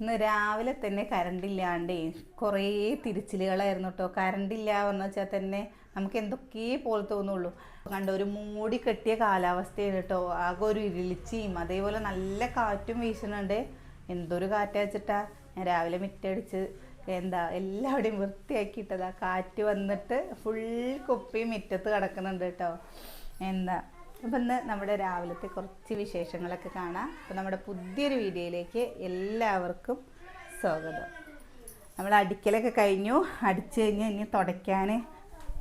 ഇന്ന് രാവിലെ തന്നെ കറണ്ട് ഇല്ലാണ്ട് കുറേ തിരിച്ചിലുകളായിരുന്നു കേട്ടോ കറണ്ട് ഇല്ല എന്ന് വെച്ചാൽ തന്നെ നമുക്ക് എന്തൊക്കെ പോലെ തോന്നുള്ളൂ. കണ്ട ഒരു മൂടി കെട്ടിയ കാലാവസ്ഥയാണ് കേട്ടോ ആകെ ഒരു ഇരുളിച്ചിയും അതേപോലെ നല്ല കാറ്റും വീശുന്നുണ്ട് എന്തൊരു കാറ്റാ വെച്ചിട്ടാ. ഞാൻ രാവിലെ മിറ്റടിച്ച് എന്താ എല്ലാവിടെയും വൃത്തിയാക്കിയിട്ടതാ. കാറ്റ് വന്നിട്ട് ഫുൾ കുപ്പി മിറ്റത്ത് കിടക്കുന്നുണ്ട് കേട്ടോ എന്താ അപ്പം ഇന്ന് നമ്മുടെ രാവിലത്തെ കുറച്ച് വിശേഷങ്ങളൊക്കെ കാണാം. അപ്പം നമ്മുടെ പുതിയൊരു വീഡിയോയിലേക്ക് എല്ലാവർക്കും സ്വാഗതം. നമ്മൾ അടിക്കലൊക്കെ കഴിഞ്ഞു. അടിച്ചു കഴിഞ്ഞ് ഇനി തുടയ്ക്കാൻ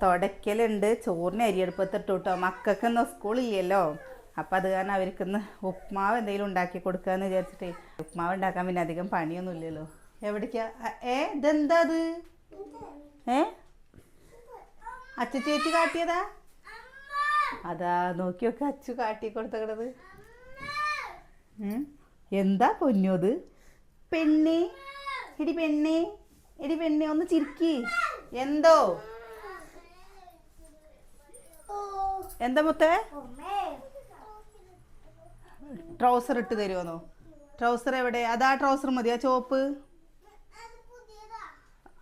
തുടയ്ക്കലുണ്ട്. ചോറിന് അരിയെടുപ്പത്തിട്ടു കേട്ടോ മക്കൾക്കൊന്നും സ്കൂളില്ലല്ലോ. അപ്പം അത് കാരണം അവർക്കൊന്ന് ഉപ്മാവ് എന്തെങ്കിലും ഉണ്ടാക്കി കൊടുക്കാന്ന് വിചാരിച്ചിട്ടേ. ഉപ്മാവ് ഉണ്ടാക്കാൻ പിന്നെ അധികം പണിയൊന്നും ഇല്ലല്ലോ. എവിടേക്കാ? ഏ ഇതെന്താ അത്? ഏ? അച്ഛ ചേച്ചി കാട്ടിയതാ? അതാ നോക്കി നോക്കി അച്ചു കാട്ടി കൊടുത്തത് എന്താ പൊന്നു അത് പെണ്ണേ എടി പെണ്ണേ എടി പെണ്ണേ ഒന്ന് ചിരിക്കി. എന്തോ? എന്താ മുത്തേ? ട്രൗസർ ഇട്ട് തരുമോന്നോ ട്രൗസർ എവിടെ? അതാ ട്രൗസർ മതി ആ ചോപ്പ്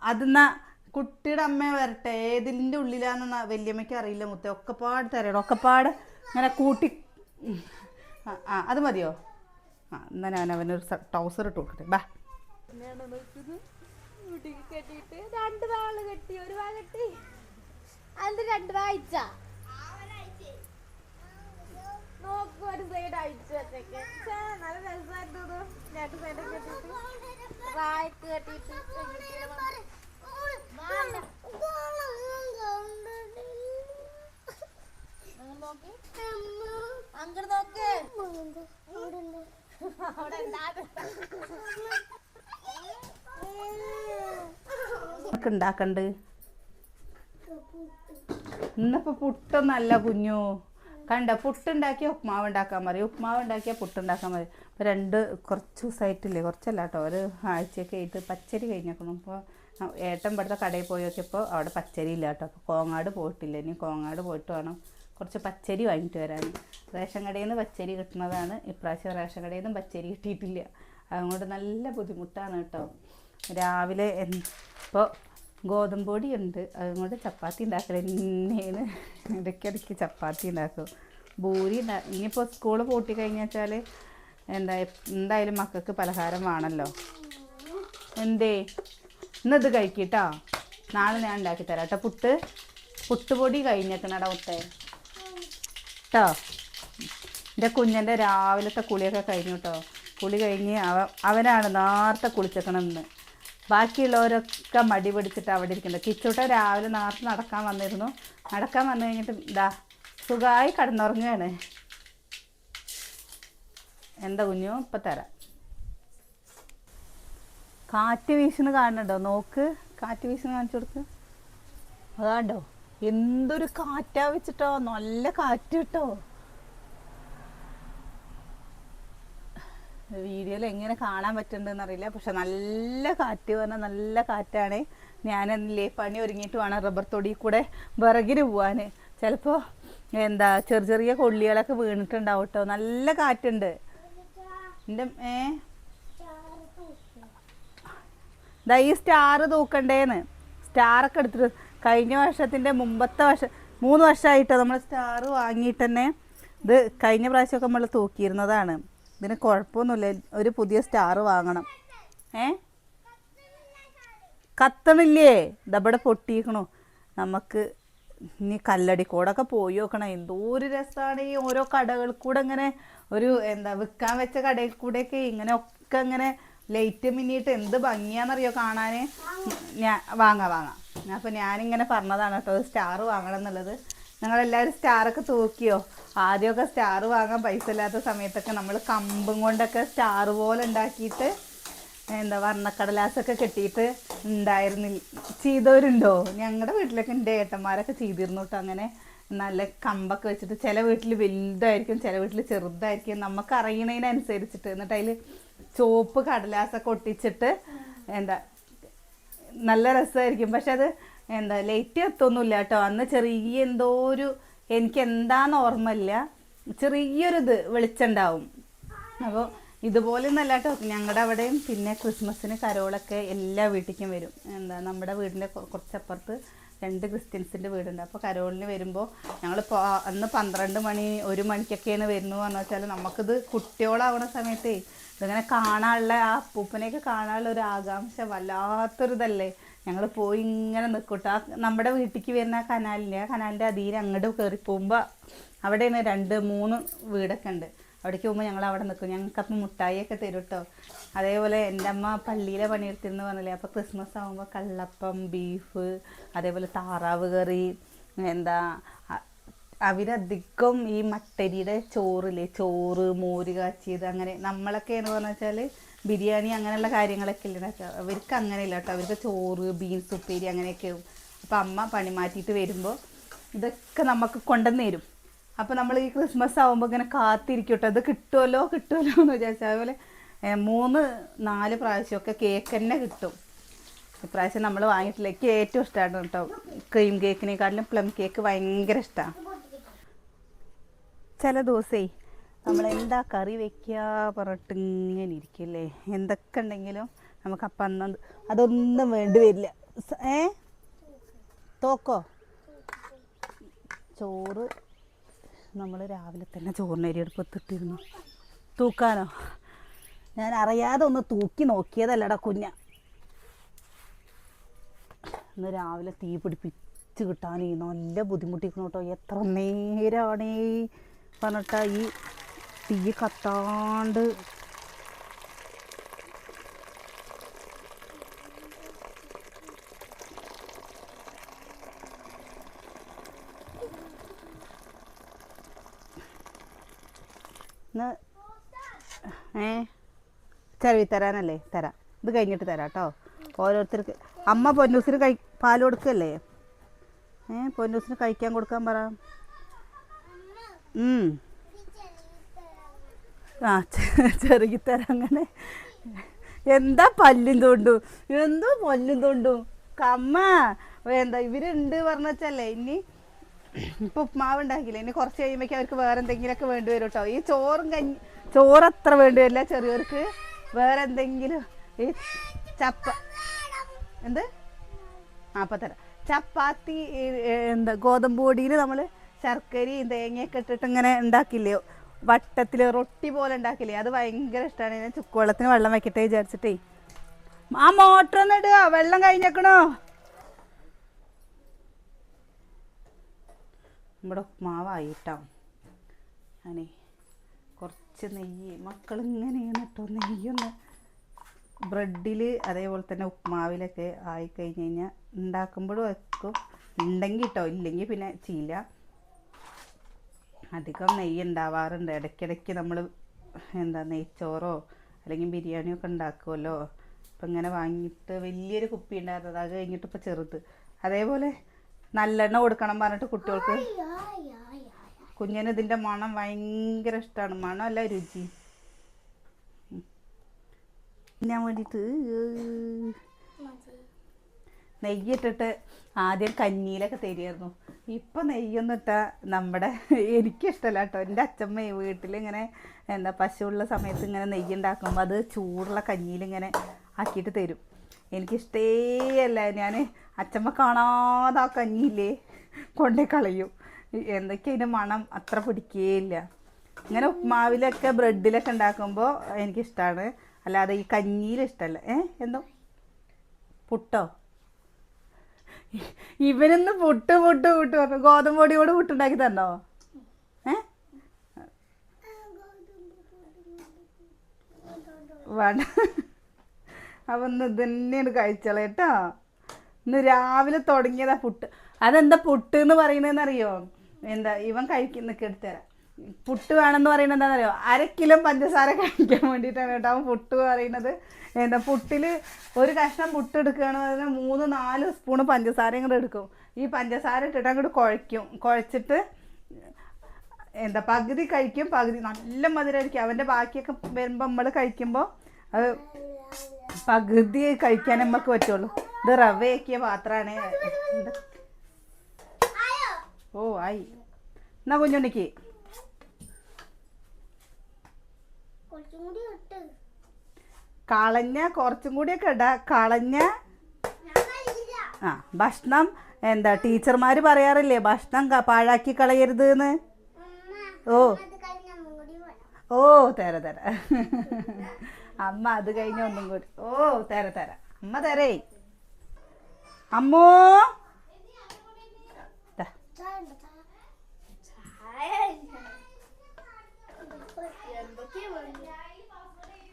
അതെന്നാ കുട്ടിയുടെ അമ്മ വരട്ടെ. ഏതിന്റെ ഉള്ളിലാണെന്ന് വല്യമ്മയ്ക്ക് അറിയില്ല മുത്ത. ഒക്കെപ്പാട് തരണം ഒക്കെപ്പാട് ഇങ്ങനെ കൂട്ടി. ആ അത് മതിയോ? ആ എന്നാ ഞാൻ അവനൊരു ടൗസർ ഇട്ട് കൊടുക്കട്ടെ. ബാ. കെട്ടിയിട്ട് രണ്ട് വാൾ കെട്ടി ഒരു വാ കെട്ടി. അതിന്റെ രണ്ട് വായിച്ച നോക്കൂ ഒരു സൈഡ് അയച്ചു വെച്ചേക്ക്. നല്ല ഇത്. രണ്ട് സൈഡ് കെട്ടിയിട്ട്. വായക്ക് കെട്ടിയിട്ട്. അങ്ങോട്ട് പുട്ടൊന്നല്ല കുഞ്ഞു. കണ്ട പുട്ടുണ്ടാക്കിയ ഉപ്മാവ് ഉണ്ടാക്കാൻ മതി. ഉപ്മാവ് ഉണ്ടാക്കിയ പുട്ടുണ്ടാക്കാൻ മതി. രണ്ട് കുറച്ച് ദിവസമായിട്ടില്ലേ കുറച്ചല്ല കേട്ടോ. ഒരു ആഴ്ചയൊക്കെ ആയിട്ട് പച്ചരി കഴിഞ്ഞേക്കണം. അപ്പോൾ ഏട്ടൻ ഇവിടുത്തെ കടയിൽ പോയി നോക്കിയപ്പോൾ അവിടെ പച്ചരി ഇല്ല കേട്ടോ അപ്പോൾ കോങ്ങാട് പോയിട്ടില്ല. ഇനി കോങ്ങാട് പോയിട്ട് വേണം കുറച്ച് പച്ചരി വാങ്ങിയിട്ട് വരാൻ. റേഷൻ കടയിൽ നിന്ന് പച്ചരി കിട്ടുന്നതാണ്. ഇപ്രാവശ്യം റേഷൻ കടയിൽ നിന്നും പച്ചരി കിട്ടിയിട്ടില്ല. അതുകൊണ്ട് നല്ല ബുദ്ധിമുട്ടാണ് കേട്ടോ. രാവിലെ ഇപ്പോൾ ഗോതമ്പ് പൊടി ഉണ്ട്. അതുകൊണ്ട് ചപ്പാത്തി ഉണ്ടാക്കൽ തന്നെയാണ് ഇടയ്ക്കിടയ്ക്ക് ചപ്പാത്തി ഉണ്ടാക്കും. ഭൂരി ഉണ്ടാ ഇനിയിപ്പോൾ സ്കൂൾ പൂട്ടി കഴിഞ്ഞാൽ എന്താ എന്തായാലും മക്കൾക്ക് പലഹാരം വേണമല്ലോ എന്തേ? ഇന്നത് കഴിക്കട്ടോ. നാളെ ഞാൻ ഉണ്ടാക്കി തരാം കേട്ടോ. പുട്ട് പുട്ടുപൊടി കഴിഞ്ഞേക്കണടാ മുത്തേ കേട്ടോ എന്റെ കുഞ്ഞന്റെ രാവിലത്തെ കുളിയൊക്കെ കഴിഞ്ഞു കേട്ടോ കുളി കഴിഞ്ഞ് അവ അവനാണ് നേരത്തെ കുളിച്ചേക്കണമെന്ന് ബാക്കിയുള്ളവരൊക്കെ മടി പിടിച്ചിട്ട് അവിടെ ഇരിക്കുന്നത്. കിച്ചൂട്ട രാവിലെ നേരത്തെ നടക്കാൻ വന്നിരുന്നു. നടക്കാൻ വന്നു കഴിഞ്ഞിട്ട് ഇതാ സുഖമായി കടന്നുറങ്ങുകയാണ് എന്താ കുഞ്ഞു? ഇപ്പം തരാം. കാറ്റ് വീശുന്ന കാണുന്നുണ്ടോ? നോക്ക്. കാറ്റ് വീശുന്ന കാണിച്ചു കൊടുക്ക്. അതാണ്ടോ? എന്തൊരു കാറ്റാ വെച്ചിട്ടോ? നല്ല കാറ്റ് കിട്ടോ. വീഡിയോയിൽ എങ്ങനെ കാണാൻ പറ്റുന്നുണ്ടെന്ന് അറിയില്ല. പക്ഷെ നല്ല കാറ്റ് പറഞ്ഞാൽ നല്ല കാറ്റാണ്. ഞാനെന്നില്ലേ പണി ഒരുങ്ങിയിട്ട് വേണം റബ്ബർ തൊടി കൂടെ വിറകിന് പോവാൻ ചിലപ്പോൾ എന്താ ചെറിയ ചെറിയ കൊള്ളികളൊക്കെ വീണിട്ടുണ്ടാവും കേട്ടോ. നല്ല കാറ്റുണ്ട്. എന്റെ ഏ? ദാ ഈ സ്റ്റാർ തൂക്കണ്ടേന്ന്. സ്റ്റാറൊക്കെ എടുത്തിട്ട് കഴിഞ്ഞ വർഷത്തിന്റെ മുമ്പത്തെ വർഷം മൂന്ന് വർഷമായിട്ടോ നമ്മൾ സ്റ്റാർ വാങ്ങിയിട്ട് തന്നെ ഇത് കഴിഞ്ഞ പ്രാവശ്യമൊക്കെ നമ്മൾ തൂക്കിയിരുന്നതാണ്. ഇതിന് കുഴപ്പമൊന്നുമില്ല. ഒരു പുതിയ സ്റ്റാർ വാങ്ങണം. ഏ? കത്തണില്ലേ? ഇതവിടെ പൊട്ടിയിക്കണു നമുക്ക് ഇനി കല്ലടിക്കോടൊക്കെ പോയി നോക്കണം. എന്തോ ഒരു രസമാണ് ഈ ഓരോ കടകൾ കൂടെ ഇങ്ങനെ ഒരു എന്താ വിൽക്കാൻ വെച്ച കടയിൽ കൂടെയൊക്കെ ഇങ്ങനെ ഒക്കെ ഇങ്ങനെ ലൈറ്റ് മിന്നിയിട്ട് എന്ത് ഭംഗിയാണെന്നറിയോ കാണാൻ ഞാൻ വാങ്ങാം വാങ്ങാം. അപ്പോൾ ഞാനിങ്ങനെ പറഞ്ഞതാണ് കേട്ടോ സ്റ്റാർ വാങ്ങണം എന്നുള്ളത് നിങ്ങളെല്ലാവരും സ്റ്റാറൊക്കെ തൂക്കിയോ? ആദ്യമൊക്കെ സ്റ്റാർ വാങ്ങാൻ പൈസ ഇല്ലാത്ത സമയത്തൊക്കെ നമ്മൾ കമ്പും കൊണ്ടൊക്കെ സ്റ്റാർ പോലെ ഉണ്ടാക്കിയിട്ട് എന്താ വർണക്കടലാസൊക്കെ കെട്ടിയിട്ട് ഉണ്ടായിരുന്നില്ല ചെയ്തവരുണ്ടോ? ഞങ്ങളുടെ വീട്ടിലൊക്കെ എന്റെ ഏട്ടന്മാരൊക്കെ ചെയ്തിരുന്നു കേട്ടോ അങ്ങനെ. നല്ല കമ്പൊക്കെ വെച്ചിട്ട് ചില വീട്ടിൽ വലുതായിരിക്കും ചില വീട്ടിൽ ചെറുതായിരിക്കും. നമുക്ക് അറിയണതിനനുസരിച്ചിട്ട് എന്നിട്ട് അതിൽ ചുവപ്പ് കടലാസൊക്കെ ഒട്ടിച്ചിട്ട് എന്താ നല്ല രസമായിരിക്കും. പക്ഷെ അത് എന്താ ലേറ്റ് എത്തൊന്നുമില്ല കേട്ടോ. അന്ന് ചെറിയ എന്തോ ഒരു എനിക്ക് എന്താന്ന് ഓർമ്മയില്ല. ചെറിയൊരു ഇത് വെളിച്ചുണ്ടാവും അപ്പോൾ ഇതുപോലെ ഒന്നല്ല കേട്ടോ. ഞങ്ങളുടെ അവിടെയും പിന്നെ ക്രിസ്മസിന് കരോളൊക്കെ എല്ലാ വീട്ടിലേക്കും വരും. എന്താ നമ്മുടെ വീടിന്റെ കുറച്ചപ്പുറത്ത് രണ്ട് ക്രിസ്ത്യൻസിന്റെ വീടുണ്ട്. അപ്പോൾ കരോളിന് വരുമ്പോൾ ഞങ്ങൾ അന്ന് പന്ത്രണ്ട് മണി ഒരു മണിക്കൊക്കെയാണ് വരുന്നു എന്ന് വെച്ചാൽ നമുക്കിത് കുട്ടികളാവണ സമയത്തേ ഇതിങ്ങനെ കാണാനുള്ള ആ അപ്പൂപ്പനെയൊക്കെ കാണാനുള്ള ഒരു ആകാംക്ഷ വല്ലാത്തൊരിതല്ലേ. ഞങ്ങൾ പോയി ഇങ്ങനെ നിൽക്കട്ടെ ആ നമ്മുടെ വീട്ടിലേക്ക് വരുന്ന ആ കനാലിന്റെ ആ കനാലിന്റെ അധീരം അങ്ങോട്ട് കയറി പോകുമ്പോൾ അവിടെയാണ് രണ്ട് മൂന്ന് വീടൊക്കെ ഉണ്ട്. അവിടേക്ക് പോകുമ്പോൾ ഞങ്ങൾ അവിടെ നിൽക്കും ഞങ്ങൾക്കപ്പം മുട്ടായിയൊക്കെ തരും കേട്ടോ അതേപോലെ എന്റെ അമ്മ പള്ളിയിലെ പണിയെടുത്തിരുന്നു പറഞ്ഞില്ലേ? അപ്പോൾ ക്രിസ്മസ് ആകുമ്പോൾ കള്ളപ്പം ബീഫ് അതേപോലെ താറാവ് കറി എന്താ അവരധികം ഈ മട്ടരിയുടെ ചോറില്ലേ ചോറ് മോര് കാച്ചിയത് അങ്ങനെ നമ്മളൊക്കെ എന്ന് പറഞ്ഞു വെച്ചാൽ ബിരിയാണി അങ്ങനെയുള്ള കാര്യങ്ങളൊക്കെ ഇല്ല? ഉണ്ടാക്കുക. അവർക്ക് അങ്ങനെയില്ല കേട്ടോ. അവർക്ക് ചോറ് ബീൻസ് ഉപ്പേരി അങ്ങനെയൊക്കെ ആവും. അപ്പോൾ അമ്മ പണി മാറ്റിയിട്ട് വരുമ്പോൾ ഇതൊക്കെ നമുക്ക് കൊണ്ടുവന്ന് തരും. അപ്പോൾ നമ്മൾ ഈ ക്രിസ്മസ് ആകുമ്പോൾ ഇങ്ങനെ കാത്തിരിക്കും കേട്ടോ. ഇത് കിട്ടുമല്ലോ കിട്ടുമല്ലോ എന്ന് വിചാരിച്ചാൽ അതുപോലെ മൂന്ന് നാല് പ്രാവശ്യമൊക്കെ കേക്ക് തന്നെ കിട്ടും. ഇപ്രാവശ്യം നമ്മൾ വാങ്ങിയിട്ടില്ല. എനിക്ക് ഏറ്റവും ഇഷ്ടമാണ് കേട്ടോ. ക്രീം കേക്കിനെക്കാട്ടിലും പ്ലം കേക്ക് ഭയങ്കര ഇഷ്ടമാണ് ചില ദിവസേ നമ്മൾ എന്താ കറി വെക്കുക പറഞ്ഞിട്ട് ഇങ്ങനെ ഇരിക്കില്ലേ? എന്തൊക്കെ ഉണ്ടെങ്കിലും നമുക്ക് അപ്പം അന്ന് അതൊന്നും വേണ്ടി വരില്ല. ഏ? തോക്കോ? ചോറ് നമ്മൾ രാവിലെ തന്നെ ചോറിനരി എടുപ്പത്തിട്ടിരുന്നു തൂക്കാനോ? ഞാൻ അറിയാതെ ഒന്ന് തൂക്കി നോക്കിയതല്ലടാ കുഞ്ഞ. ഇന്ന് രാവിലെ തീ പിടിപ്പിച്ച് കിട്ടാനേ നല്ല ബുദ്ധിമുട്ടിക്കണോട്ടോ എത്ര നേരമാണ് പറഞ്ഞിട്ടാ ഈ തീ കത്താണ്ട് ഏ? ചെലവി തരാനല്ലേ? തരാം. ഇത് കഴിഞ്ഞിട്ട് തരാം കേട്ടോ ഓരോരുത്തർക്ക് അമ്മ പൊന്നൂസിന് കഴി പാൽ കൊടുക്കല്ലേ? ഏ? പൊന്നൂസിന് കഴിക്കാൻ കൊടുക്കാൻ പറ. ആ ചെറുകി തരാം അങ്ങനെ എന്താ പല്ലും തോണ്ടും? എന്തോ പല്ലും തോണ്ടും? കമ്മ. എന്താ ഇവരുണ്ട് പറഞ്ഞല്ലേ ഇനി ഇപ്പൊ ഉപ്മാവ് ഉണ്ടാക്കില്ല? ഇനി കുറച്ച് കഴിയുമ്പോഴേക്കും അവർക്ക് വേറെ എന്തെങ്കിലുമൊക്കെ വേണ്ടി വരും കേട്ടോ ഈ ചോറും കഞ്ഞി ചോറ് അത്ര വേണ്ടി വരില്ല ചെറിയവർക്ക്. വേറെ എന്തെങ്കിലും ഈ ചപ്പ എന്ത്? ആ അപ്പം തരാം ചപ്പാത്തി എന്താ ഗോതമ്പ് പൊടിയിൽ നമ്മൾ ശർക്കരയും തേങ്ങയൊക്കെ ഇട്ടിട്ട് ഇങ്ങനെ ഉണ്ടാക്കില്ലേ? വട്ടത്തിൽ റൊട്ടി പോലെ ഉണ്ടാക്കില്ലേ? അത് ഭയങ്കര ഇഷ്ടമാണ് ഞാൻ ചുക്കുവെള്ളത്തിന് വെള്ളം വെക്കട്ടെ വിചാരിച്ചിട്ടേ. ആ മോട്ടർ ഒന്ന് ഇടുക. വെള്ളം കഴിഞ്ഞേക്കണോ? നമ്മുടെ ഉപ്മാവായിട്ടോ. ഞാനേ കുറച്ച് നെയ്യ്. മക്കൾ ഇങ്ങനെയാണ് കേട്ടോ നെയ്യൊന്ന് ബ്രെഡിൽ അതേപോലെ തന്നെ ഉപ്മാവിലൊക്കെ ആയി കഴിഞ്ഞ് കഴിഞ്ഞാൽ ഉണ്ടാക്കുമ്പോഴും വെക്കും ഉണ്ടെങ്കിൽ കേട്ടോ ഇല്ലെങ്കിൽ പിന്നെ ചെയ്യില്ല. അധികം നെയ്യ് ഉണ്ടാവാറുണ്ട്. ഇടയ്ക്കിടയ്ക്ക് നമ്മൾ എന്താ നെയ്ച്ചോറോ അല്ലെങ്കിൽ ബിരിയാണിയോ ഒക്കെ ഉണ്ടാക്കുമല്ലോ അപ്പം ഇങ്ങനെ വാങ്ങിയിട്ട് വലിയൊരു കുപ്പി ഉണ്ടായിരുന്നത്. അത് കഴിഞ്ഞിട്ട് ഇപ്പോൾ ചെറുത്. അതേപോലെ നല്ലെണ്ണ കൊടുക്കണം പറഞ്ഞിട്ട് കുട്ടികൾക്ക് കുഞ്ഞിന് ഇതിന്റെ മണം ഭയങ്കര ഇഷ്ടമാണ് മണമല്ല രുചി. ഞാൻ വേണ്ടിയിട്ട് നെയ്യിട്ടിട്ട് ആദ്യം കഞ്ഞിയിലൊക്കെ തരുമായിരുന്നു ഇപ്പം നെയ്യൊന്നും ഇട്ടാൽ നമ്മുടെ എനിക്കിഷ്ടമല്ല കേട്ടോ. എന്റെ അച്ഛമ്മ വീട്ടിലിങ്ങനെ എന്താ പശുവുള്ള സമയത്ത് ഇങ്ങനെ നെയ്യ് ഉണ്ടാക്കുമ്പോൾ അത് ചൂടുള്ള കഞ്ഞിയിലിങ്ങനെ ആക്കിയിട്ട് തരും. എനിക്കിഷ്ടേ അല്ല. ഞാൻ അച്ഛമ്മ കാണാതെ ആ കഞ്ഞിയില്ലേ കൊണ്ടേ കളയും. എന്തൊക്കെ അതിന്റെ മണം അത്ര പിടിക്കുകയില്ല ഇങ്ങനെ ഉപ്മാവിലൊക്കെ ബ്രെഡിലൊക്കെ ഉണ്ടാക്കുമ്പോൾ എനിക്കിഷ്ടമാണ് അല്ലാതെ ഈ കഞ്ഞിയിൽ ഇഷ്ടമല്ല ഏ? എന്തോ? പുട്ടോ? ഇവനൊന്ന് പുട്ട് പുട്ട് പുട്ട് പറഞ്ഞു. ഗോതമ്പ് പൊടിയോട് പുട്ടുണ്ടാക്കി തന്നോ? ഏ? വേണ്ട അപ്പൊ ഇന്ന് ഇതന്നെയാണ് തന്നെയാണ് കഴിച്ചോളെ കേട്ടോ. ഇന്ന് രാവിലെ തുടങ്ങിയതാ പുട്ട്. അതെന്താ പുട്ട് എന്ന് പറയുന്നതെന്ന് അറിയോ എന്താ ഇവൻ കഴിക്കുന്ന എടുത്തരാം പുട്ട് വേണമെന്ന് പറയുന്നത് എന്താണെന്നറിയോ? അര കിലോ പഞ്ചസാര കഴിക്കാൻ വേണ്ടിയിട്ടാണ് കേട്ടോ അവൻ പുട്ട് പറയുന്നത്. എന്താ പുട്ടിൽ ഒരു കഷ്ണം പുട്ട് എടുക്കുകയാണെന്ന് പറഞ്ഞാൽ മൂന്ന് നാല് സ്പൂണ് പഞ്ചസാരയും കൂടെ എടുക്കും. ഈ പഞ്ചസാര ഇട്ടിട്ട് അങ്ങോട്ട് കുഴയ്ക്കും. കുഴച്ചിട്ട് എന്താ പകുതി കഴിക്കും പകുതി നല്ല മധുരമായിരിക്കും അവന്റെ ബാക്കിയൊക്കെ വരുമ്പോൾ നമ്മൾ കഴിക്കുമ്പോൾ അത് പകുതി കഴിക്കാൻ നമുക്ക് പറ്റുള്ളൂ. ഇത് റവയാക്കിയ പാത്രമാണ്. ഓ ആയി. എന്നാ കുഞ്ഞുണ്ണിക്ക്? കുറച്ചും കൂടി കളഞ്ഞ കുറച്ചും കൂടിയൊക്കെ ഇടാ. കളഞ്ഞ. ആ ഭക്ഷണം എന്താ ടീച്ചർമാർ പറയാറില്ലേ ഭക്ഷണം പാഴാക്കി കളയരുത് എന്ന് ഓ. ഓ തര തര. അമ്മ അത് കഴിഞ്ഞ ഒന്നും കൂടി. ഓ തര തര. അമ്മ തരേ. അമ്മോ.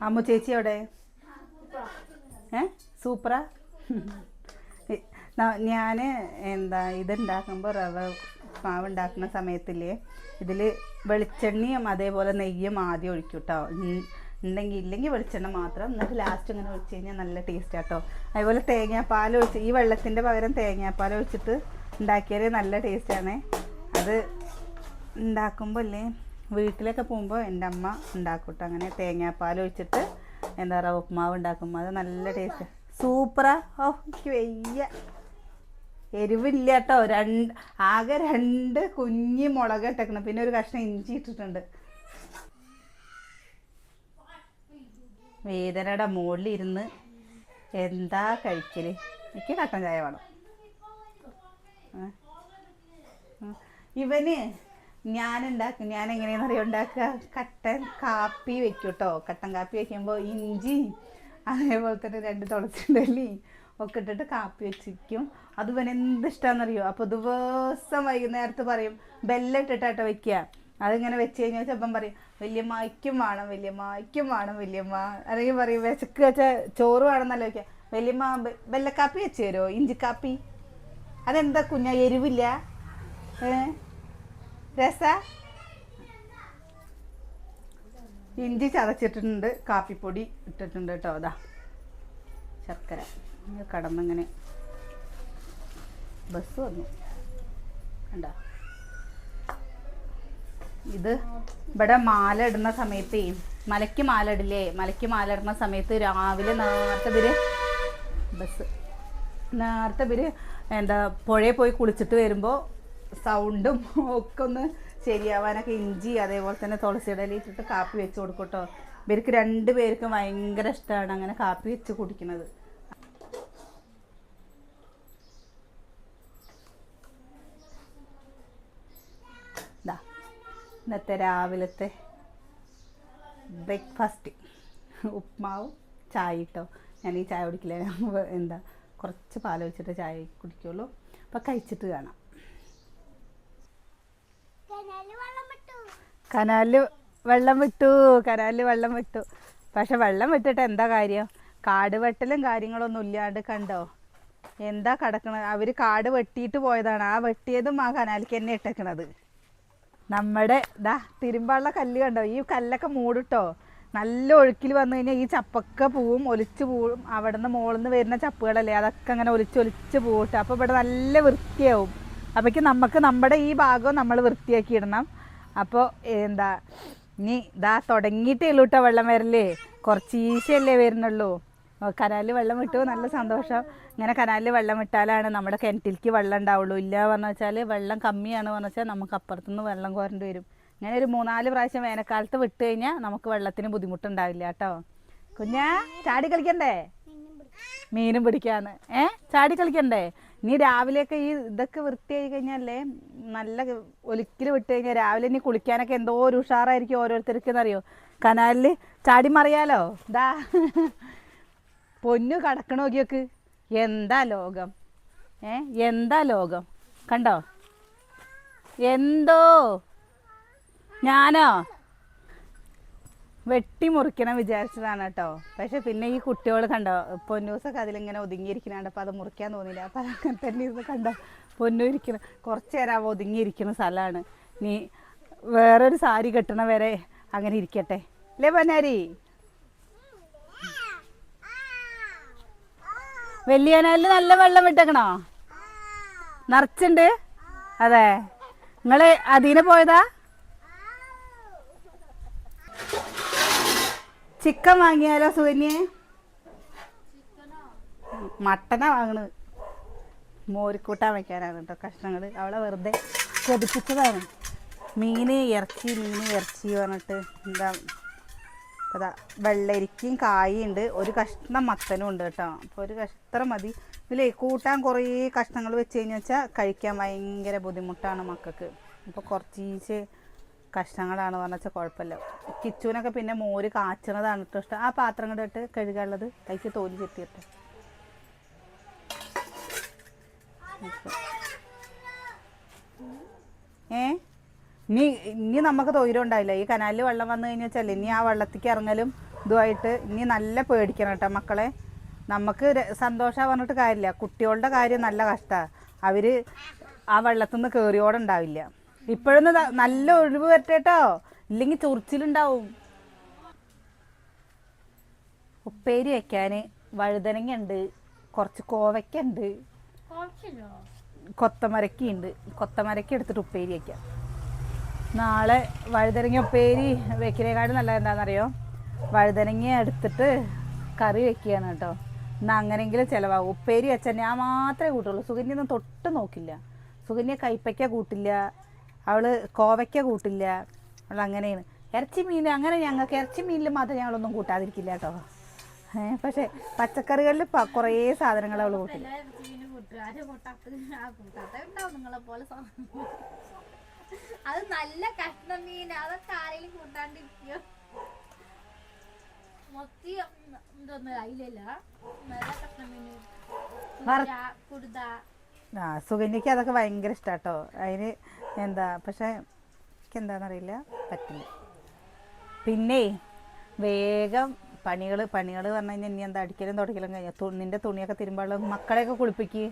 അമ്മു ചേച്ചി എവിടെ? ഏ സൂപ്പറാ. ഞാൻ എന്താ ഇതുണ്ടാക്കുമ്പോൾ റവ മാവ് ഉണ്ടാക്കുന്ന സമയത്തില്ലേ ഇതിൽ വെളിച്ചെണ്ണയും അതേപോലെ നെയ്യും ആദ്യം ഒഴിക്കും കേട്ടോ ഉണ്ടെങ്കിൽ ഇല്ലെങ്കിൽ വെളിച്ചെണ്ണ മാത്രം. എന്നിട്ട് ലാസ്റ്റ് ഇങ്ങനെ ഒഴിച്ച് കഴിഞ്ഞാൽ നല്ല ടേസ്റ്റ് കേട്ടോ അതുപോലെ തേങ്ങാപ്പാൽ ഒഴിച്ച് ഈ വെള്ളത്തിന്റെ പകരം തേങ്ങാപ്പാൽ ഒഴിച്ചിട്ട് ഉണ്ടാക്കിയാൽ നല്ല ടേസ്റ്റാണ് അത് ഉണ്ടാക്കുമ്പോൾ അല്ലേ വീട്ടിലൊക്കെ പോകുമ്പോൾ എന്റെ അമ്മ ഉണ്ടാക്കും കേട്ടോ അങ്ങനെ തേങ്ങാപ്പാൽ ഒഴിച്ചിട്ട് എന്താ പറയുക ഉപ്പുമാവ് ഉണ്ടാക്കുമ്പോൾ അത് നല്ല ടേസ്റ്റ് സൂപ്പറാ. ഓ എനിക്ക് വയ്യ. എരിവില്ല കേട്ടോ രണ്ട് ആകെ രണ്ട് കുഞ്ഞി മുളക് ഇട്ടേക്കണം. പിന്നെ ഒരു കഷ്ണം ഇഞ്ചി ഇട്ടിട്ടുണ്ട്. വേദനയുടെ മുകളിൽ ഇരുന്ന് എന്താ കഴിക്കൽ? എനിക്ക് കട്ടൻ ചായ വേണം. ഇവന് ഞാൻ ഉണ്ടാക്കും ഞാൻ എങ്ങനെയാണെന്ന് അറിയാം ഉണ്ടാക്കുക കട്ടൻ കാപ്പി വെക്കും കേട്ടോ കട്ടൻ കാപ്പി വെക്കുമ്പോൾ ഇഞ്ചി അതേപോലെ തന്നെ രണ്ട് തുളസിണ്ടല്ലി ഒക്കെ ഇട്ടിട്ട് കാപ്പി വെച്ചിരിക്കും. അത് പിന്നെ എന്ത് ഇഷ്ടമാണെന്നറിയോ അപ്പോൾ ദിവസം വൈകുന്നേരത്ത് പറയും ബെല്ലം വയ്ക്കുക. അതിങ്ങനെ വെച്ച് കഴിഞ്ഞാൽ ചിലപ്പം പറയും വലിയമ്മയ്ക്കും വേണം വലിയമ്മയ്ക്കും വേണം വലിയമ്മ. അല്ലെങ്കിൽ പറയും വിശക്ക് വെച്ചാൽ ചോറ് വേണമെന്നല്ല വെക്കുക വലിയമ്മ ബെല്ലക്കാപ്പി വെച്ച് തരുമോ ഇഞ്ചിക്കാപ്പി? അതെന്താ കുഞ്ഞ എരിവില്ല? ഏ? രസ? ഇഞ്ചി ചതച്ചിട്ടുണ്ട് കാപ്പിപ്പൊടി ഇട്ടിട്ടുണ്ട് കേട്ടോ അതാ. ശർക്കര. കടന്നിങ്ങനെ ബസ് വന്നു. കണ്ടോ? ഇത് ഇവിടെ മാല ഇടുന്ന സമയത്തേ മലയ്ക്ക് മാല ഇടില്ലേ? മലയ്ക്ക് മാല ഇടുന്ന സമയത്ത് രാവിലെ നേരത്തെ ഇവർ ബസ് നേരത്തെ ഇവർ എന്താ പുഴയിൽ പോയി കുളിച്ചിട്ട് വരുമ്പോൾ സൗണ്ടും ഒക്കെ ഒന്ന് ശരിയാവാനൊക്കെ ഇഞ്ചി അതേപോലെ തന്നെ തുളസി ഇടയിൽ ഇട്ടിട്ട് കാപ്പി വെച്ച് കൊടുക്കും കേട്ടോ ഇവർക്ക് രണ്ട് പേർക്കും ഭയങ്കര ഇഷ്ടമാണ് അങ്ങനെ കാപ്പി വെച്ച് കുടിക്കുന്നത്. ഇന്നത്തെ രാവിലത്തെ ബ്രേക്ക്ഫാസ്റ്റ് ഉപ്മാവും ചായ ഇട്ടോ. ഞാൻ ഈ ചായ കുടിക്കില്ല. എന്താ കുറച്ച് പാൽ ഒഴിച്ചിട്ട് ചായ കുടിക്കുള്ളൂ. അപ്പോൾ കഴിച്ചിട്ട് കാണാം കിണറിൽ വെള്ളം വിട്ടു കനാലിൽ വെള്ളം വിട്ടു കനാലിൽ വെള്ളം വിട്ടു. പക്ഷെ വെള്ളം വിട്ടിട്ട് എന്താ കാര്യം? കാട് വെട്ടലും കാര്യങ്ങളൊന്നും ഇല്ലാണ്ട് കണ്ടോ? എന്താ കിടക്കണത് അവർ കാട് വെട്ടിയിട്ട് പോയതാണ്. ആ വെട്ടിയതും ആ കനാലിക്ക് തന്നെ ഇട്ടേക്കണത്. നമ്മുടെ ദാ തിരുമ്പാനുള്ള കല്ല് കണ്ടോ? ഈ കല്ലൊക്കെ മൂടിട്ടോ? നല്ല ഒഴുക്കിൽ വന്നു കഴിഞ്ഞാൽ ഈ ചപ്പൊക്കെ പൂവും ഒലിച്ച് പൂവും. അവിടെ നിന്ന് മുകളിൽ നിന്ന് വരുന്ന ചപ്പുകളല്ലേ? അതൊക്കെ അങ്ങനെ ഒലിച്ച് ഒലിച്ച് പൂവിട്ടോ. അപ്പോൾ ഇവിടെ നല്ല വൃത്തിയാവും. അപ്പോഴേക്ക് നമുക്ക് നമ്മുടെ ഈ ഭാഗം നമ്മൾ വൃത്തിയാക്കി ഇടണം. അപ്പോൾ എന്താ ഇനി ഇതാ തുടങ്ങിയിട്ടേ ഉള്ളൂ കേട്ടോ വെള്ളം വരല്ലേ കുറച്ച് ഈശയല്ലേ വരുന്നുള്ളൂ. കനാലിൽ വെള്ളം വിട്ടു. നല്ല സന്തോഷം. ഇങ്ങനെ കനാലിൽ വെള്ളം വിട്ടാലാണ് നമ്മുടെ കിണറ്റിലേക്ക് വെള്ളം ഉണ്ടാവുള്ളൂ. ഇല്ല പറഞ്ഞു വെച്ചാൽ വെള്ളം കമ്മിയാണ് പറഞ്ഞു വെച്ചാൽ നമുക്ക് അപ്പുറത്തുനിന്ന് വെള്ളം കോരേണ്ടി വരും. ഇങ്ങനെ ഒരു മൂന്നാൽ പ്രാവശ്യം വേനൽക്കാലത്ത് വിട്ട് കഴിഞ്ഞാൽ നമുക്ക് വെള്ളത്തിന് ബുദ്ധിമുട്ടുണ്ടാവില്ല കേട്ടോ കുഞ്ഞാ ചാടി കളിക്കണ്ടേ? മീനും പിടിക്കാന്ന്. ഏ? ചാടി കളിക്കണ്ടേ? ഇനി രാവിലെയൊക്കെ ഈ ഇതൊക്കെ വൃത്തിയായി കഴിഞ്ഞാലേ നല്ല ഒലിക്കൽ വിട്ട് കഴിഞ്ഞാൽ രാവിലെ ഇനി കുളിക്കാനൊക്കെ എന്തോ ഒരു ഉഷാറായിരിക്കും ഓരോരുത്തർക്ക് എന്നറിയോ കനാലിൽ ചാടി മറിയാലോ? ദാ. പൊന്നു കടക്കണ നോക്കിയൊക്ക്. എന്താ ലോകം? ഏ? എന്താ ലോകം? കണ്ടോ? എന്തോ? ഞാനോ? വെട്ടി മുറിക്കണം വിചാരിച്ചതാണ് കേട്ടോ. പക്ഷെ പിന്നെ ഈ കുട്ടികൾ കണ്ടോ പൊന്നൂസൊക്കെ അതിലിങ്ങനെ ഒതുങ്ങിയിരിക്കണുണ്ട് അപ്പോൾ അത് മുറിക്കാൻ തോന്നിയില്ല. അപ്പോൾ അത് അങ്ങനെ തന്നെ ഇരുന്ന് കണ്ടോ പൊന്നു ഇരിക്കണം കുറച്ച് നേരം അവ ഒതുങ്ങിയിരിക്കുന്ന സ്ഥലമാണ്. നീ വേറൊരു സാരി കെട്ടണ വരെ അങ്ങനെ ഇരിക്കട്ടെ. അല്ലേ പൊന്നാരി? വെള്ളിയനാലിൽ നല്ല വെള്ളം വിട്ടേക്കണോ? നിറച്ചുണ്ട് അതെ. നിങ്ങൾ അതിനെ പോയതാ? ചിക്കൻ വാങ്ങിയാലോ സുകന്യെ? മട്ടനാ വാങ്ങണത്. മോരിക്കൂട്ടാൻ വയ്ക്കാനാണ് കേട്ടോ കഷ്ണങ്ങൾ അവളെ വെറുതെ കൊതിപ്പിച്ചതാണ്. മീന് ഇറച്ചി മീന് ഇറച്ചി പറഞ്ഞിട്ട് എന്താ അതാ വെള്ളരിക്കയും കായും ഉണ്ട്. ഒരു കഷ്ണം മത്തനും ഉണ്ട് കേട്ടോ അപ്പോൾ ഒരു കഷ്ണം മതി. ഇതിലേ കൂട്ടാൻ കുറേ കഷ്ണങ്ങൾ വെച്ച് കഴിഞ്ഞാൽ വെച്ചാൽ കഴിക്കാൻ ഭയങ്കര ബുദ്ധിമുട്ടാണ് മക്കൾക്ക്. അപ്പോൾ കുറച്ചീച്ച് കഷ്ണങ്ങളാണ് പറഞ്ഞാൽ കുഴപ്പമില്ല കിച്ചുവിനൊക്കെ പിന്നെ മോര് കാച്ചണതാണ് കേട്ടോ ഇഷ്ടം. ആ പാത്രം കൂടെ ഇട്ട് കഴുകാനുള്ളത് കൈക്ക് തോലി ചെത്തിയിട്ട്. ഏ? ഇനി ഇനി നമുക്ക് തൊയിരം ഉണ്ടാവില്ല. ഈ കനാലിൽ വെള്ളം വന്നു കഴിഞ്ഞാൽ വെച്ചാൽ ഇനി ആ വെള്ളത്തേക്ക് ഇറങ്ങലും ഇതുമായിട്ട് ഇനി നല്ല പേടിക്കണം കേട്ടോ മക്കളെ. നമുക്ക് സന്തോഷം പറഞ്ഞിട്ട് കാര്യമില്ല. കുട്ടികളുടെ കാര്യം നല്ല കഷ്ടമാണ് അവർ ആ വെള്ളത്തിൽ നിന്ന് കയറിയോടെ ഉണ്ടാവില്ല ഇപ്പോഴൊന്ന് നല്ല ഒഴിവ് വരട്ടെട്ടോ. ഇല്ലെങ്കിൽ ചൊറിച്ചിലുണ്ടാവും. ഉപ്പേരി വെക്കാൻ വഴുതനങ്ങ ഉണ്ട് കുറച്ച് കോവയ്ക്ക ഉണ്ട് കൊത്തമരക്ക ഉണ്ട് കൊത്തമരക്ക എടുത്തിട്ട് ഉപ്പേരി വെക്കാം. നാളെ വഴുതനങ്ങ ഉപ്പേരി വെക്കിനേക്കാളും നല്ല എന്താണെന്നറിയോ? വഴുതനങ്ങ എടുത്തിട്ട് കറി വെക്കുകയാണ് കേട്ടോ. എന്നാൽ അങ്ങനെയെങ്കിലും ചിലവാകും. ഉപ്പേരി വെച്ചാൽ ഞാൻ മാത്രമേ കൂട്ടുള്ളൂ. സുകന്യൊന്നും തൊട്ട് നോക്കില്ല. സുകന്യ കൈപ്പയ്ക്ക കൂട്ടില്ല. അവൾ കോവയ്ക്ക കൂട്ടില്ല. അവൾ അങ്ങനെയാണ്. ഇറച്ചി മീൻ അങ്ങനെ ഞങ്ങൾക്ക് ഇറച്ചി മീനിൽ മാത്രം ഞങ്ങളൊന്നും കൂട്ടാതിരിക്കില്ല കേട്ടോ. പക്ഷേ പച്ചക്കറികളിൽ കുറേ സാധനങ്ങൾ അവൾ കൂട്ടില്ല. അത് നല്ല കഷ്ണം മീൻ. അതൊക്കെ ആരെങ്കിലും കൂട്ടാണ്ടിരിക്കോ മൊത്തി ഇതൊന്നും അയിലല്ല നല്ല കഷ്ണം മീൻ. കുടുത. ആ സുകന്യക്ക് അതൊക്കെ ഭയങ്കര ഇഷ്ടാട്ടോ അതിന് എന്താ പക്ഷേ എനിക്ക് എന്താണെന്നറിയില്ല പറ്റില്ല. പിന്നെ വേഗം പണികൾ പണികൾ പറഞ്ഞു കഴിഞ്ഞാൽ ഇനി എന്താ അടിക്കലും തുടക്കലും കഴിഞ്ഞാൽ നിന്റെ തുണിയൊക്കെ തിരുമ്പാളും മക്കളെയൊക്കെ കുളിപ്പിക്ക്.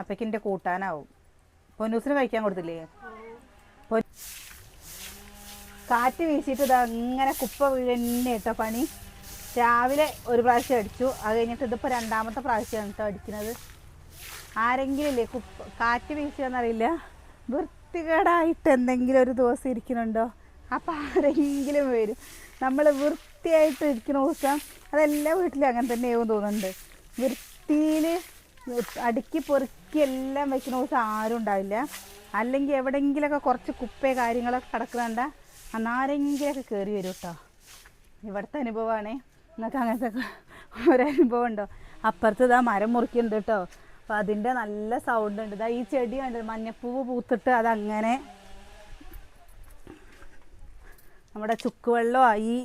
അപ്പേക്ക് എന്റെ കൂട്ടാനാവും. പൊന്നൂസിന് കഴിക്കാൻ കൊടുത്തില്ലേ? കാറ്റ് വീശിയിട്ട് ഇത് അങ്ങനെ കുപ്പ വീഴന്നെ കേട്ടോ പണി. രാവിലെ ഒരു പ്രാവശ്യം അടിച്ചു. അത് കഴിഞ്ഞിട്ട് ഇതിപ്പോൾ രണ്ടാമത്തെ പ്രാവശ്യമാണ് കേട്ടോ അടിക്കുന്നത് ആരെങ്കിലും ഇല്ലേ കുപ്പ കാറ്റ് വീശുകയെന്നറിയില്ല വൃത്തികേടായിട്ട് എന്തെങ്കിലും ഒരു ദിവസം ഇരിക്കുന്നുണ്ടോ? അപ്പം ആരെങ്കിലും വരും. നമ്മൾ വൃത്തിയായിട്ട് ഇരിക്കുന്ന ദിവസം അതെല്ലാ വീട്ടിലും അങ്ങനെ തന്നെയാവും തോന്നുന്നുണ്ട്. വൃത്തിയിൽ അടുക്കി പൊറുക്കി എല്ലാം വെക്കുന്ന ദിവസം ആരും ഉണ്ടാവില്ല. അല്ലെങ്കിൽ എവിടെയെങ്കിലൊക്കെ കുറച്ച് കുപ്പേ കാര്യങ്ങളൊക്കെ കിടക്കുന്നുണ്ട അന്നാരെങ്കിലൊക്കെ കയറി വരും കേട്ടോ ഇവിടുത്തെ അനുഭവമാണേ നിങ്ങൾക്ക് അങ്ങനത്തെ ഒരനുഭവം ഉണ്ടോ? അപ്പുറത്ത് ഇതാ മരം മുറിക്കുന്നുണ്ട് കേട്ടോ അപ്പം അതിന്റെ നല്ല സൗണ്ട് ഉണ്ട്. ഈ ചെടി കണ്ടത് മഞ്ഞപ്പൂവ് പൂത്തിട്ട് അതങ്ങനെ നമ്മുടെ ചുക്കുവെള്ളമായി.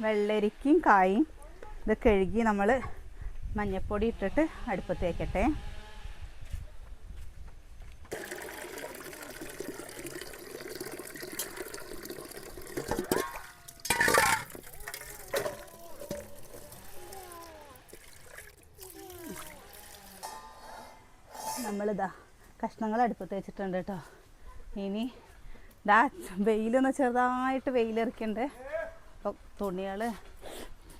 വെള്ളരിക്കയും കായും ഇത് കഴുകി നമ്മൾ മഞ്ഞപ്പൊടി ഇട്ടിട്ട് അടുപ്പത്ത് വയ്ക്കട്ടെ കഷ്ണങ്ങൾ അടുപ്പത്ത് വെച്ചിട്ടുണ്ട് കേട്ടോ ഇനി ദാ വെയിലൊന്ന് ചെറുതായിട്ട് വെയിലിറക്കുന്നുണ്ട് അപ്പോൾ തുണികൾ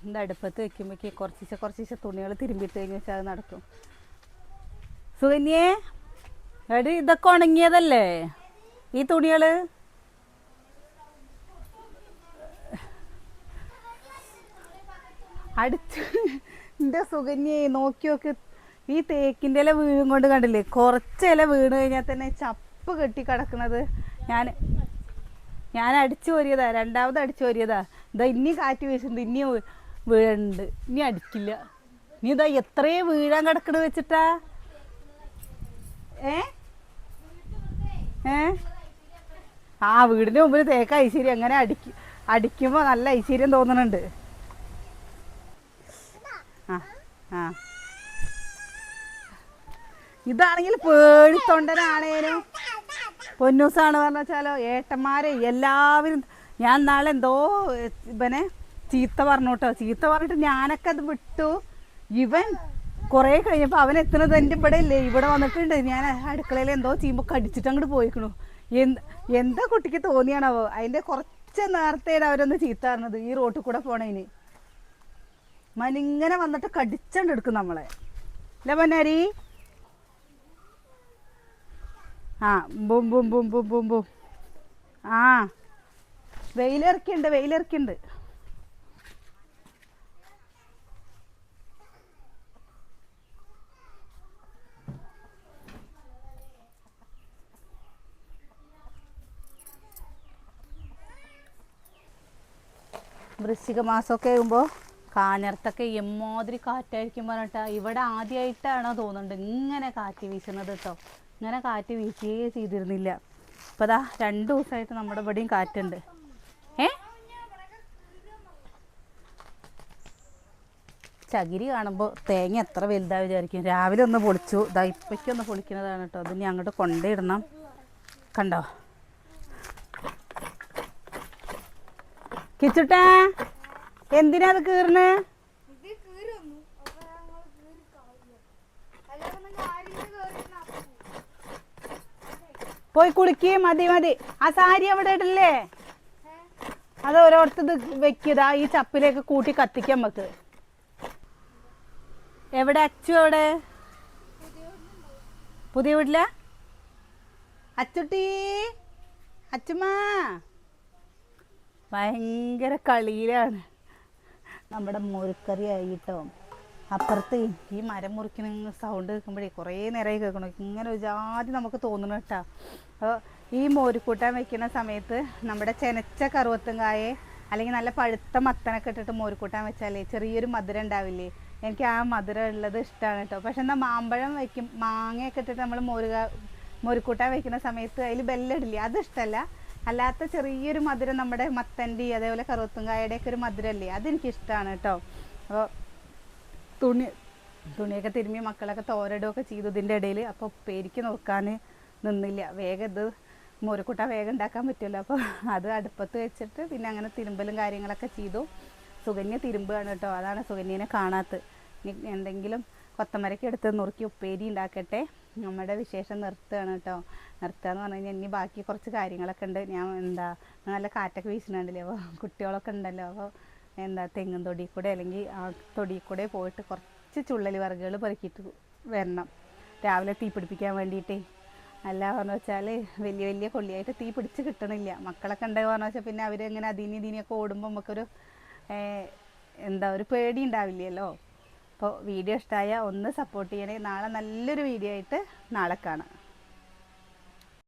ഇത് അടുപ്പത്ത് വെക്കുമ്പോഴേക്ക് കുറച്ചിച്ച കുറച്ചിച്ച തുണികൾ തിരുമ്പിട്ട് കഴിഞ്ഞ് വെച്ചാൽ അത് നടക്കും. സുകന്യേ എടി ഇതൊക്കെ ഉണങ്ങിയതല്ലേ? ഈ തുണികൾ അടിച്ച് എന്റെ സുകന്യേ നോക്കി നോക്കി ഈ തേക്കിന്റെ ഇല വീഴും കൊണ്ട് കണ്ടില്ലേ? കുറച്ച് ഇല വീണ് കഴിഞ്ഞാൽ തന്നെ ചപ്പ് കെട്ടി കിടക്കുന്നത്. ഞാൻ ഞാൻ അടിച്ചു കോരിയതാ. രണ്ടാമത് അടിച്ചു കോരിയതാ. ഇതാ ഇനി കാറ്റ് വീശുന്നുണ്ട് ഇനി വീഴുന്നുണ്ട്. ഇനി അടിക്കില്ല. ഇനി ഇതാ എത്രയും വീഴാൻ കിടക്കണ വെച്ചിട്ടാ? ഏ? ഏ? ആ വീടിന് മുമ്പിൽ തേക്ക ഐശ്വര്യം. അങ്ങനെ അടിക്കും അടിക്കുമ്പോൾ നല്ല ഐശ്വര്യം തോന്നുന്നുണ്ട്. ആ ആ. ഇതാണെങ്കിൽ പേടിത്തൊണ്ടനാണേനും. പൊന്നൂസാണ് പറഞ്ഞ വെച്ചാലോ ഏട്ടന്മാരെ എല്ലാവരും ഞാൻ നാളെ എന്തോ ഇവനെ ചീത്ത പറഞ്ഞു കേട്ടോ ചീത്ത പറഞ്ഞിട്ട് ഞാനൊക്കെ അത് വിട്ടു. ഇവൻ കുറേ കഴിഞ്ഞപ്പോൾ അവൻ എത്തുന്നത് എന്റെ ഇവിടെ ഇല്ലേ? ഇവിടെ വന്നിട്ടുണ്ട്. ഞാൻ അടുക്കളയിൽ എന്തോ ചെയ്യുമ്പോൾ കടിച്ചിട്ട് അങ്ങോട്ട് പോയിക്കണു. എന്ത് എന്താ കുട്ടിക്ക് തോന്നിയാണാവോ അതിന്റെ കുറച്ച് നേരത്തെയാണ് അവരൊന്ന് ചീത്ത പറഞ്ഞത് ഈ റോട്ടിൽ കൂടെ പോണേന്. മനിങ്ങനെ വന്നിട്ട് കടിച്ചണ്ട് എടുക്കും നമ്മളെ. അല്ലേ പൊന്നാരി? ആ ബും ബും ബും ബും ബും ബും. ആ വെയിലിറക്കിണ്ട് വെയിലിറക്കിണ്ട് വൃശ്ചിക മാസമൊക്കെ ആകുമ്പോൾ കാഞ്ഞർത്തൊക്കെ എമ്മാതിരി കാറ്റായിരിക്കും പറഞ്ഞിട്ടാ. ഇവിടെ ആദ്യമായിട്ടാണോ തോന്നുന്നുണ്ട് ഇങ്ങനെ കാറ്റ് വീശുന്നത് കേട്ടോ ഇങ്ങനെ കാറ്റ് വീശുകയേ ചെയ്തിരുന്നില്ല. ഇപ്പം ദാ രണ്ട് ദിവസമായിട്ട് നമ്മുടെ ഇവിടെയും കാറ്റുണ്ട്. ഏ? ചകിരി കാണുമ്പോൾ തേങ്ങ എത്ര വലുതാ വിചാരിക്കും. രാവിലെ ഒന്ന് പൊളിച്ചു. ദാ ഇപ്പയ്ക്ക് ഒന്ന് പൊളിക്കുന്നതാണ് കേട്ടോ. അതിനി അങ്ങോട്ട് കൊണ്ടിടണം കണ്ടോ? കിച്ചുട്ടാ എന്തിനാ അത് കീറണ് ഇത് കീറൊന്നു അപ്പൊ ഞങ്ങൾ കീറി കളഞ്ഞു അല്ലാതെ നിങ്ങൾ ആരെങ്കിലും കയറിയിരുന്ന പോയി കുളിക്ക് മതി മതി. ആ സാരി അവിടെ ഇടല്ലേ? അത് ഓരോരുത്തത് വെക്കിയതാ ഈ ചപ്പിലേക്ക് കൂട്ടി കത്തിക്കാൻ നമുക്ക് എവിടെ? അച്ചു എവിടെ? പുതിയ വീട്ടില? അച്ചുട്ടി അച്ചുമാ ഭയങ്കര കളിയിലാണ്. നമ്മുടെ മുറിക്കറി ആയിട്ടോ. അപ്പുറത്ത് ഈ മരം മുറിക്കണ സൗണ്ട് കേൾക്കുമ്പോഴേ കുറേ നേരമായി കേൾക്കണം. ഇങ്ങനെ ഒരു ജാതി നമുക്ക് തോന്നണം കേട്ടോ. അപ്പോൾ ഈ മോരിക്കൂട്ടാൻ വെക്കുന്ന സമയത്ത് നമ്മുടെ ചെനച്ച കറുവത്തും അല്ലെങ്കിൽ നല്ല പഴുത്ത മത്തനൊക്കെ ഇട്ടിട്ട് മോരുക്കൂട്ടാൻ വെച്ചാലേ ചെറിയൊരു മധുരം ഉണ്ടാവില്ലേ? എനിക്ക് ആ മധുരം ഉള്ളത് ഇഷ്ടമാണ് കേട്ടോ. പക്ഷെ എന്നാൽ മാമ്പഴം വയ്ക്കും മാങ്ങയൊക്കെ ഇട്ടിട്ട് നമ്മൾ മോരുക മോരുക്കൂട്ടാൻ വെക്കുന്ന സമയത്ത് അതിൽ ബെല്ലിടില്ലേ? അത് ഇഷ്ടമല്ല അല്ലാത്ത ചെറിയൊരു മധുരം നമ്മുടെ മത്തന്റെ അതേപോലെ കറുവത്തുങ്കായുടെ ഒക്കെ ഒരു മധുരമല്ലേ അതെനിക്കിഷ്ടമാണ് കേട്ടോ. അപ്പോൾ തുണി തുണിയൊക്കെ തിരുമ്മി മക്കളൊക്കെ തോരടുകയൊക്കെ ചെയ്തു ഇതിന്റെ ഇടയിൽ അപ്പോൾ പേരിക്ക് നോക്കാൻ നിന്നില്ല. വേഗം ഇത് മോരുക്കൂട്ട വേഗം ഉണ്ടാക്കാൻ പറ്റുമല്ലോ. അപ്പോൾ അത് അടുപ്പത്ത് വെച്ചിട്ട് പിന്നെ അങ്ങനെ തിരുമ്പലും കാര്യങ്ങളൊക്കെ ചെയ്തു. സുകന്യ തിരുമ്പുകയാണ് കേട്ടോ. അതാണ് സുകന്യനെ കാണാത്തത്. ഇനി എന്തെങ്കിലും കൊത്തമരയ്ക്ക് എടുത്ത് നുറുക്കി ഉപ്പേരി ഉണ്ടാക്കട്ടെ. നമ്മുടെ വിശേഷം നിർത്തുകയാണ് കേട്ടോ. നിർത്തുക എന്ന് പറഞ്ഞു കഴിഞ്ഞാൽ ഇനി ബാക്കി കുറച്ച് കാര്യങ്ങളൊക്കെ ഉണ്ട്. ഞാൻ എന്താ നല്ല കാറ്റൊക്കെ വീശുന്നുണ്ടല്ലേ അപ്പോൾ കുട്ടികളൊക്കെ ഉണ്ടല്ലോ. അപ്പോൾ എന്താ തെങ്ങും തൊടി കൂടെ അല്ലെങ്കിൽ ആ തൊടി കൂടെ പോയിട്ട് കുറച്ച് ചുള്ളലി വർഗങ്ങൾ പെറുക്കിയിട്ട് വരണം. രാവിലെ തീ പിടിപ്പിക്കാൻ വേണ്ടിയിട്ടേ. അല്ല പറഞ്ഞു വെച്ചാൽ വലിയ വലിയ കൊള്ളിയായിട്ട് തീ പിടിച്ച് കിട്ടണില്ല. മക്കളൊക്കെ ഉണ്ടായി പറഞ്ഞു വെച്ചാൽ പിന്നെ അവരിങ്ങനെ അതിനി ഇതിനെയൊക്കെ ഓടുമ്പോൾ നമുക്കൊരു എന്താ ഒരു പേടി ഉണ്ടാവില്ലല്ലോ. അപ്പോൾ വീഡിയോ ഇഷ്ടമായ ഒന്ന് സപ്പോർട്ട് ചെയ്യണേ. നാളെ നല്ലൊരു വീഡിയോ ആയിട്ട് നാളെ കാണാം.